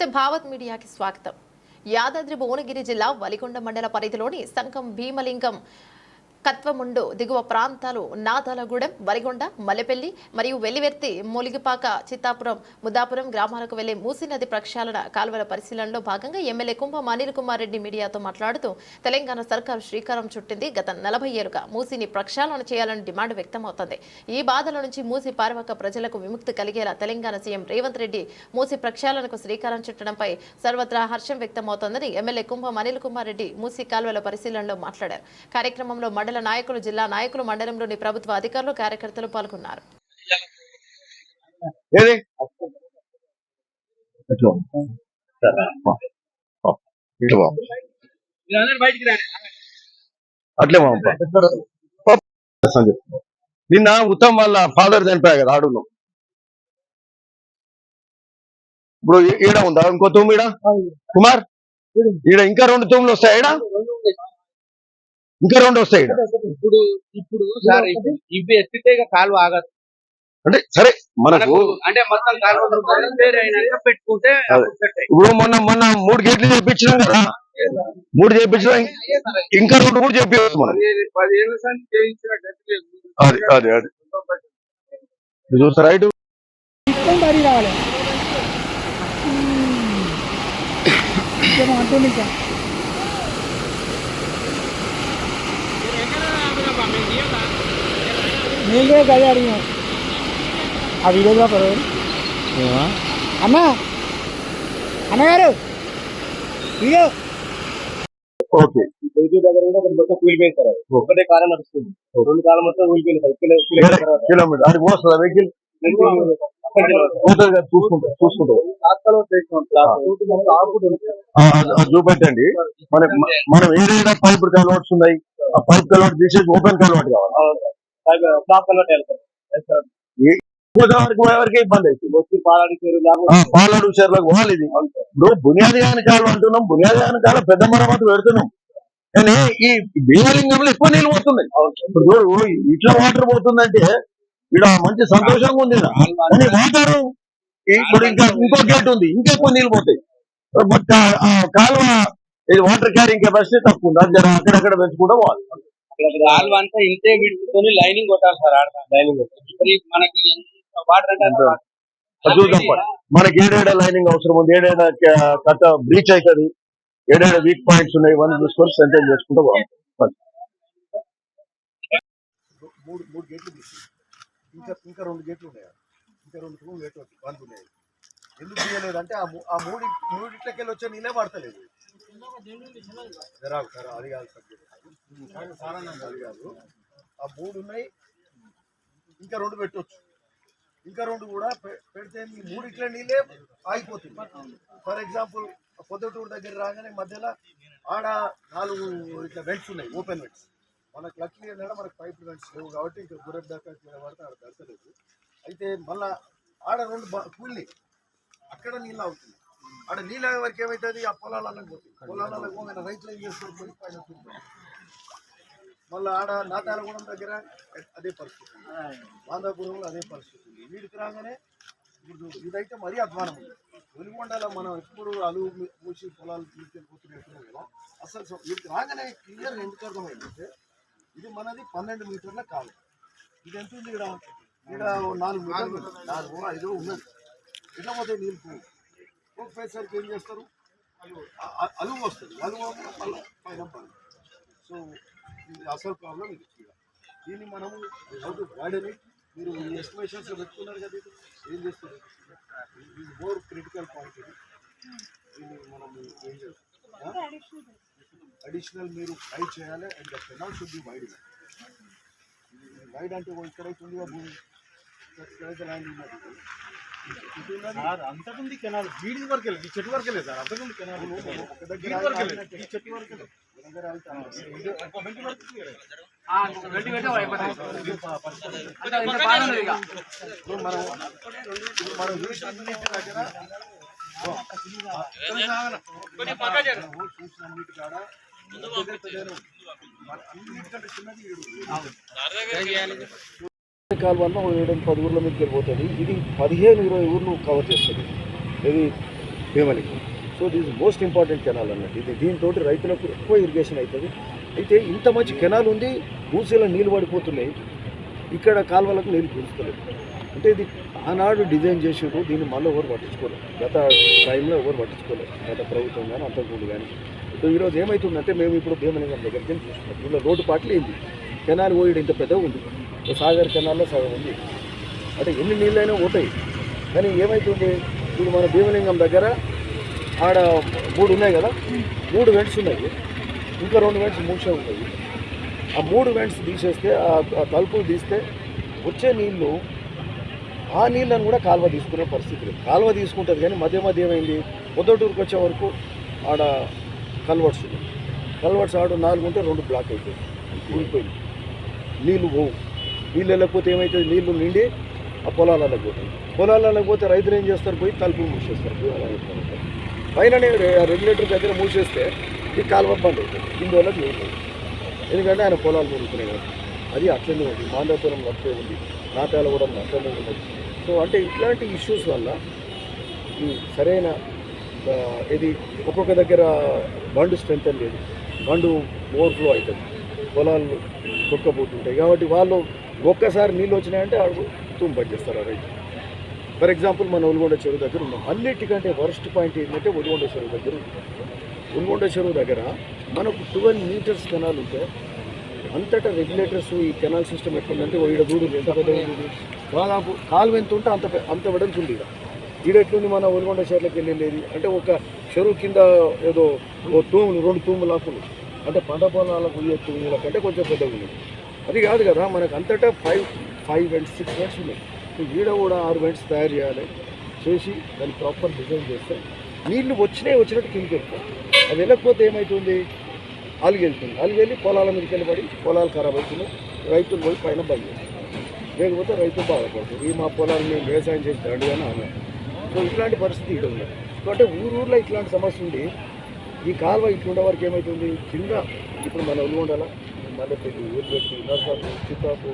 నమస్తే భావత్ మీడియాకి స్వాగతం. యాదాద్రి భువనగిరి జిల్లా వలిగొండ మండల పరిధిలోని సంఘం భీమలింగం కత్వముండు దిగువ ప్రాంతాలు నాదలగూడెం వలిగొండ మలెపల్లి మరియు వెల్లివెర్తి మూలిగిపాక చిత్తాపురం ముద్దాపురం గ్రామాలకు వెళ్ళే మూసీ నది ప్రక్షాళన కాలువల పరిశీలనలో భాగంగా ఎమ్మెల్యే కుంభం అనిల్ కుమార్ రెడ్డి మీడియాతో మాట్లాడుతూ తెలంగాణ సర్కారు శ్రీకారం చుట్టింది. గత నలభై ఏడుగా మూసీని ప్రక్షాళన చేయాలని డిమాండ్ వ్యక్తమవుతోంది. ఈ బాధల నుంచి మూసీ పారవక ప్రజలకు విముక్తి కలిగేలా తెలంగాణ సీఎం రేవంత్ రెడ్డి మూసీ ప్రక్షాళనకు శ్రీకారం చుట్టడంపై సర్వత్రా హర్షం వ్యక్తమవుతోందని ఎమ్మెల్యే కుంభం అనిల్ కుమార్ రెడ్డి మూసీ కాలువల పరిశీలనలో మాట్లాడారు. కార్యక్రమంలో మండల నాయకులు జిల్లా నాయకులు మండలంలోని ప్రభుత్వ అధికారులు కార్యకర్తలు పాల్గొన్నారు. నిన్న ఉత్తమ్ వాళ్ళ ఫాదర్ చనిపోయా కదా ఆడును ఇప్పుడు ఈడ ఉందా? ఇంకో తుమ్ము కుమార్? ఈడ ఇంకా రెండు తుమ్ములు వస్తాయి ఈడ? ఇంకా రెండు వస్తాయి ఇప్పుడు ఇప్పుడు సార్ ఇవి- ఎత్తితే ఇక కాలువ ఆగదు. అంటే సరే మనకు అంటే మొత్తం పెట్టుకుంటే. ఇప్పుడు మొన్న మొన్న మూడు గేట్లు చేయించినాం కదా. మూడు చేయించినా ఇంకా రెండు కూడా చేపించవచ్చు మనం. అది అది అది. తీసుకొని బయటికి రావాలి ఏమో అంటుంది ఇంకా నేను కూడా గదే అడిగినాం. ఆ వీడియో చూపరు అన్నా అన్నగారు వీడియో! ఓకే. ఒకటే కాలం నడుస్తుంది. రెండు కాలం మొత్తం సార్. కిలోమీటర్ అది వెహికల్? అది- అది చూపెట్టండి. మన మనం ఏదైనా పైప్ కలవాట్స్ ఉన్నాయి. ఆ పైప్ కలవాట్ తీసేసి ఓపెన్ కలవాట్ కావాలి. గోదావరికి పోయేవరకు ఇబ్బంది అవుతుంది వచ్చి పాలాడు చెర్లకు పోవాలి ఇది. ఇప్పుడు బునియాది కాలు అంటున్నాం బునియాది కాలు పెద్ద మరమ్మతు పెడుతున్నాం. కానీ ఈ భీమలింగంలో ఎక్కువ నీళ్ళు పోతున్నాయి. ఇప్పుడు చూడు ఇట్లా వాటర్ పోతుందంటే ఇక్కడ మంచి సంతోషంగా ఉంది. కానీ వాటర్ ఇప్పుడు ఇంకా ఇంకో గేట్ ఉంది ఇంకా ఎక్కువ నీళ్ళు పోతాయి. బట్ కాలువ ఇది వాటర్ క్యారింగ్ కెపాసిటీ తక్కువ ఉంది. అది జర అక్కడక్కడ పెంచుకుంటూ పోవాలి కాలువ అంతా ఇంతే విడుచుకొని లైనింగ్ కొట్టాలి సార్ ఆడ లైనింగ్ మరి మనకి ఎంత వాటర్ అంటే చూద్దాం. మనకి ఏడేడ లైనింగ్ అవసరం ఉంది. ఏడేడ క- కట్ట బ్రీచ్ అవుతుంది ఏడేడ వీక్ పాయింట్స్ ఉన్నాయి. ఇవన్నీ చూసుకొని సెంటర్ చేసుకుంటూ పద. మూడు మూడు గేట్లు తీసి ఇంకా ఇంకా రెండు గేట్లు ఉన్నాయి? ఇంకా రెండు గేట్లు బంద్ ఉన్నాయి. ఎందుకు తీయలేదంటే ఆ మూడి మూడిట్లకెళ్ళి వచ్చే నీళ్ళే పడతలేదు అది కాదు సబ్జెక్ట్ అది కాదు ఆ మూడు ఉన్నాయి. ఇంకా రెండు పెట్టవచ్చు ఇంకా రెండు కూడా పె- పెడితే మూడు మూడిట్ల నీళ్ళే ఆగిపోతుంది. ఫర్ ఎగ్జాంపుల్ పొద్దుటూరు దగ్గర రాగానే మధ్యలో ఆడ నాలుగు ఇట్లా వెంట్స్ ఉన్నాయి ఓపెన్ వెంట్స్ మనకు లక్కీ ఏంటంటే మనకు పైప్ వెంట్స్ లేవు కాబట్టి ఇంకా గుర్రె దాకా ఇట్లా పడితే ఆడ దొరకలేదు. అయితే మళ్ళా ఆడ రెండు కూలి అక్కడ నీళ్ళు అవుతుంది ఆడ నీళ్ళ వరకు ఏమవుతుంది ఆ పొలాలకు పోతుంది పొలాలకు పోగానే రైతులు ఏం చేస్తారు? పోయి పైన మళ్ళీ ఆడ నాతాలగూడెం దగ్గర అదే పరిస్థితి. బాంధాపురంలో అదే పరిస్థితి. ఉంది వీడికి రాగానే ఇప్పుడు ఇదైతే మరీ అధ్వానం ఉంది వెలుగొండలో మనం ఎప్పుడు అలుగు మీ- మూసి పొలాలు తీసుకెళ్ళిపోతున్నాయి కదా అసలు సో- వీడికి రాగానే క్లియర్ ఎందుకు అర్థమైందంటే ఇది మనది పన్నెండు మీటర్ల కాలు. ఇది ఎంత ఉంది ఇక్కడ? ఇక్కడ ఓ నాలుగు మీటర్లు నాలుగు ఐదు ఉన్నది. ఎట్లా పోతే నీళ్ళు పోవు. పోకపోయేసరికి ఏం చేస్తారు? అ- అలుగు వస్తుంది. అలుగు పైన పని సో ఇది అసలు ప్రాబ్లం ఇది. ఇక్కడ. దీన్ని మనము అవుట్ వాడని మీరు ఎస్టిమేషన్స్ పెట్టుకున్నారు కదా ఇది. ఏం చేస్తారు? ఇది మోర్ క్రిటికల్ పాయింట్ ఇది. దీన్ని మనం ఏం చేస్తాం? అడిషనల్ మీరు వైడ్ చేయాలి and the canal should be wide wide అంటే ఇక్కడైతే ఉందిగా భూమి. ఇక్కడైతే ల్యాండ్ ఉన్నది. ఉన్నది. అంతకుంది కెనాల్ వీడి వరకు ఈ చెట్టు వరకు సార్. అంతకుంది కెనాల్ ఒక దగ్గర చెట్టు వరకు కాల వల్ల దగ్గర మనం మనం దగ్గర ఓ, కాడ అన్నిటికంటే చిన్నది ఏడు పది ఊర్ల మీదకి వెళ్ళిపోతుంది. ఇది పదిహేను ఇరవై ఊర్లు కవర్ చేస్తుంది. ఇది Bhimalingam so this most important canal అన్నట్టు. ఇది దీంతో రైతులకు ఎక్కువ ఇరిగేషన్ అవుతుంది. అయితే ఇంత మంచి కెనాల్ ఉంది మూసీలో నీళ్ళు పడిపోతున్నాయి. ఇక్కడ కాలువలకు నీళ్ళు పీల్చుకోలేదు. అంటే ఇది ఆనాడు డిజైన్ చేసారు దీన్ని మళ్ళీ ఎవరు పట్టించుకోలేదు. గత టైంలో ఎవరు పట్టించుకోలేదు. గత ప్రభుత్వం కానీ అంతకుముందు కానీ సో ఈరోజు ఏమవుతుందంటే మేము ఇప్పుడు భీమలింగం దగ్గరికి వెళ్ళి చూస్తున్నాం. ఇలా రోడ్డు పాటలు ఏంది? కెనాల్ పోయడం ఇంత పెద్దగా ఉంది. సాగర్ కెనాల్లో సగం ఉంది. అంటే ఎన్ని నీళ్ళైనా పోతాయి. కానీ ఏమవుతుంది ఇప్పుడు మన భీమలింగం దగ్గర ఆడ మూడు ఉన్నాయి కదా? మూడు వెంట్స్ ఉన్నాయి. ఇంకా రెండు వెంట్స్ మూసే ఉన్నాయి. ఆ మూడు వెంట్స్ తీసేస్తే ఆ తలుపులు తీస్తే వచ్చే నీళ్ళు ఆ నీళ్ళను కూడా కాలువ తీసుకునే పరిస్థితి లేదు. కాలువ తీసుకుంటుంది కానీ మధ్య మధ్య ఏమైంది? పొద్దుటూరుకు వచ్చే వరకు ఆడ కల్వర్ట్స్ కల్వర్ట్స్ ఆడు నాలుగు ఉంటే రెండు బ్లాక్ అయిపోయింది. కూలిపోయింది. నీళ్ళు పోవు. నీళ్ళు వెళ్ళకపోతే ఏమవుతుంది నీళ్ళు నిండి ఆ పొలాలకు పోతాయి. పొలాలకు పోతే రైతులు ఏం చేస్తారు? పోయి తలుపులు మూసేస్తారు. పోయి అలా పైన రెగ్యులేటర్ దగ్గర మూసేస్తే ఈ కాలువ బంద్ అవుతుంది. ఇందువల్ల వాళ్ళకి ఎందుకంటే ఆయన పొలాలు మురుగుతున్నాయి కాబట్టి అది అట్లనే ఉంది. మాండవపురం అట్లే ఉంది. నాటాల కూడా అట్లనే ఉంది. సో అంటే ఇట్లాంటి ఇష్యూస్ వల్ల ఈ సరైన ఇది ఒక్కొక్క దగ్గర బండు స్ట్రెంత్ లేదు. బండు ఓవర్ఫ్లో అవుతుంది. పొలాలు కుక్కపోతుంటాయి కాబట్టి వాళ్ళు ఒక్కసారి నీళ్ళు వచ్చినాయంటే వాళ్ళు తూము పట్టేస్తారు ఆ రైతు. ఫర్ ఎగ్జాంపుల్ మన ఒల్గొండ చెరువు దగ్గర ఉన్నాం. అన్నిటికంటే వరస్ట్ పాయింట్ ఏంటంటే ఒల్గొండ చెరువు దగ్గర ఉంది ఒల్గొండ చెరువు దగ్గర మనకు ట్వెల్వ్ మీటర్స్ కెనాల్ ఉంటే అంతటా రెగ్యులేటర్స్ ఈ కెనాల్ సిస్టమ్ ఎట్లుందంటే ఈడ దూడు ఎంత పెద్ద దాదాపు కాలువ ఎంత ఉంటే అంత అంత వెడల్పు ఉంది ఈడ. ఎట్లుంది మన ఒల్గొండ చెరువులకు వెళ్ళేది? అంటే ఒక చెరువు కింద ఏదో ఓ తూములు రెండు తూములు ఆకులు అంటే పంట పొలాలకు పోయే తూముల కంటే కొంచెం పెద్దగా ఉంది. అది కాదు కదా మనకు అంతటా five five and six vents ఉన్నాయి. ఈడ కూడా ఆరు బెడ్స్ తయారు చేయాలి చేసి దాన్ని ప్రాపర్ డిజైన్ చేస్తే నీళ్ళు వచ్చినాయి వచ్చినట్టు కిందకి వెళ్తాయి అది వెళ్ళకపోతే ఏమవుతుంది అలిగి వెళ్తుంది. అలిగి వెళ్ళి పొలాల మీదకి వెళ్ళబడి పొలాలు ఖరాబ్ అవుతున్నాయి రైతులు పోయి పైన బయలు లేకపోతే రైతు బాధపడుతుంది. ఈ మా పొలాలు మేము వ్యవసాయం చేసి దండుగానే అన్నాం సో ఇట్లాంటి పరిస్థితి ఇక్కడ ఉంది. సో అంటే ఊరు ఊర్లో ఇట్లాంటి సమస్య ఉండి ఈ కాలువ ఇట్లుండే వరకు ఏమవుతుంది కింద ఇప్పుడు మన ఉల్లుండాల ఊరు పెట్టి నర్సాపు చిత్తాపు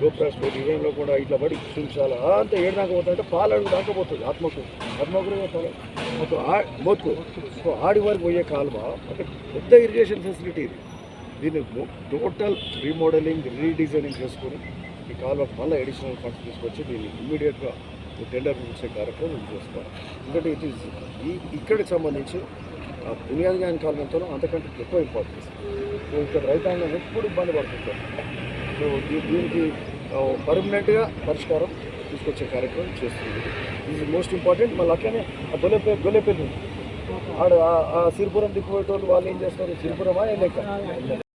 గోప్రాస్పేట డిజైన్లో కూడా ఇట్లా పడి చూపించాలా? అంత ఏడు దాకా పోతుందంటే పాలడు దాకా పోతుంది ఆత్మకు. ఆత్మకు పాలు మొత్తం ఆ మోతుకు సో ఆడి వరకు పోయే కాలువ అంటే పెద్ద ఇరిగేషన్ ఫెసిలిటీ ఇది. దీన్ని టోటల్ రీమోడలింగ్ రీడిజైనింగ్ చేసుకొని ఈ కాలువ మళ్ళీ అడిషనల్ ఫండ్స్ తీసుకొచ్చి దీన్ని ఇమ్మీడియట్గా టెండర్ పిలిచే కార్యక్రమం చేసుకోవాలి. ఎందుకంటే ఇట్ ఈస్ ఈ ఇక్కడికి సంబంధించి ఆ బునియాది కాలంతో అంతకంటే ఎక్కువ ఇంపార్టెన్స్ ఇక్కడ రైతాంగం ఎప్పుడు ఇబ్బంది పడుతుంటారు సో దీనికి పర్మనెంట్గా పరిష్కారం తీసుకొచ్చే కార్యక్రమం చేస్తుంది. ఇది మోస్ట్ ఇంపార్టెంట్ మళ్ళీ అట్లనే ఆ గొల్లెపే గొల్లెపల్లి. ఆడ ఆ- సిరిపురం దిక్కుపోయేటోళ్ళు వాళ్ళు ఏం చేస్తారు? సిరిపురమా లేక